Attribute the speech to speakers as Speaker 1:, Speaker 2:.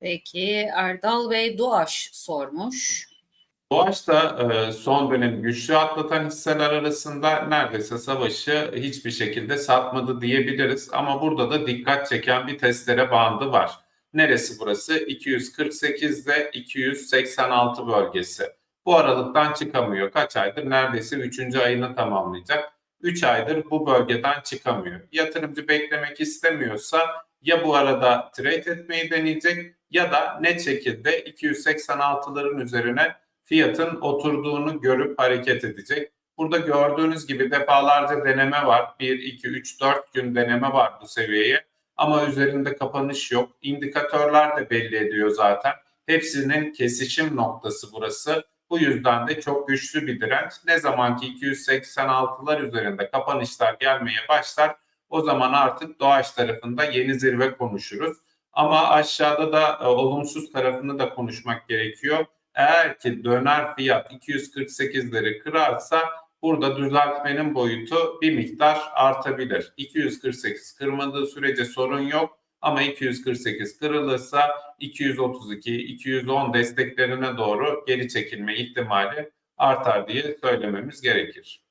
Speaker 1: Peki Erdal Bey Doğaş sormuş.
Speaker 2: Doğaç da e, son dönem güçlü atlatan hisseler arasında neredeyse savaşı hiçbir şekilde satmadı diyebiliriz. Ama burada da dikkat çeken bir testere bandı var. Neresi burası? 248 ile 286 bölgesi. Bu aralıktan çıkamıyor. Kaç aydır? Neredeyse 3. ayını tamamlayacak. 3 aydır bu bölgeden çıkamıyor. Yatırımcı beklemek istemiyorsa ya bu arada trade etmeyi deneyecek ya da net şekilde 286'ların üzerine fiyatın oturduğunu görüp hareket edecek. Burada gördüğünüz gibi defalarca deneme var. 1, 2, 3, 4 gün deneme var bu seviyeye. Ama üzerinde kapanış yok. İndikatörler de belli ediyor zaten. Hepsinin kesişim noktası burası. Bu yüzden de çok güçlü bir direnç. Ne zaman ki 286'lar üzerinde kapanışlar gelmeye başlar o zaman artık Doğaç tarafında yeni zirve konuşuruz. Ama aşağıda da e, olumsuz tarafını da konuşmak gerekiyor. Eğer ki döner fiyat 248'leri kırarsa burada düzeltmenin boyutu bir miktar artabilir. 248 kırmadığı sürece sorun yok ama 248 kırılırsa 232, 210 desteklerine doğru geri çekilme ihtimali artar diye söylememiz gerekir.